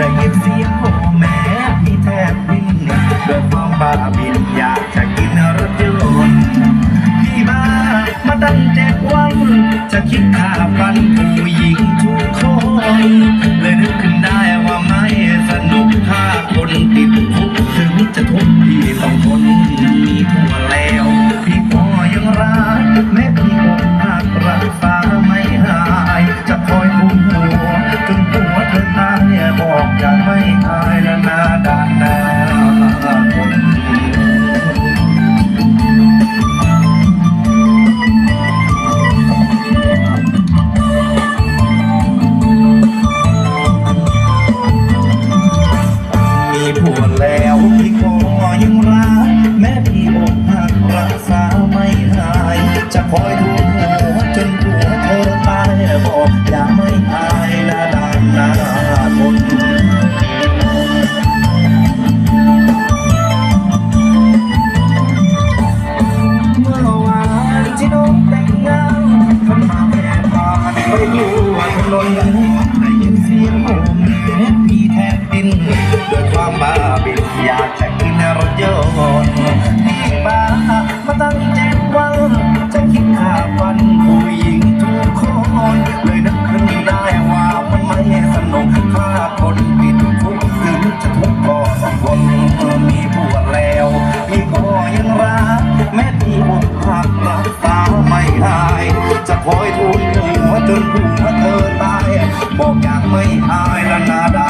ได้ยินเสียงโหแม่พี่แทบดิ้นด้วยความบ้าบินอยากจะกินรถยนต์พี่บ้ามาตั้งแจกวังจะคิดฆ่าฟันผู้หญิงทุกคน คอยดูหัวจนหัวเธอตายบอกอย่าไม่ตายละดานนาคนเมื่อวานที่น้องแต่งงานมันมาแค่ตาไม่รู้ว่าคนน อยทุนที่หัวจนหัวเธอตายบอกอยากไม่อายและนาด่า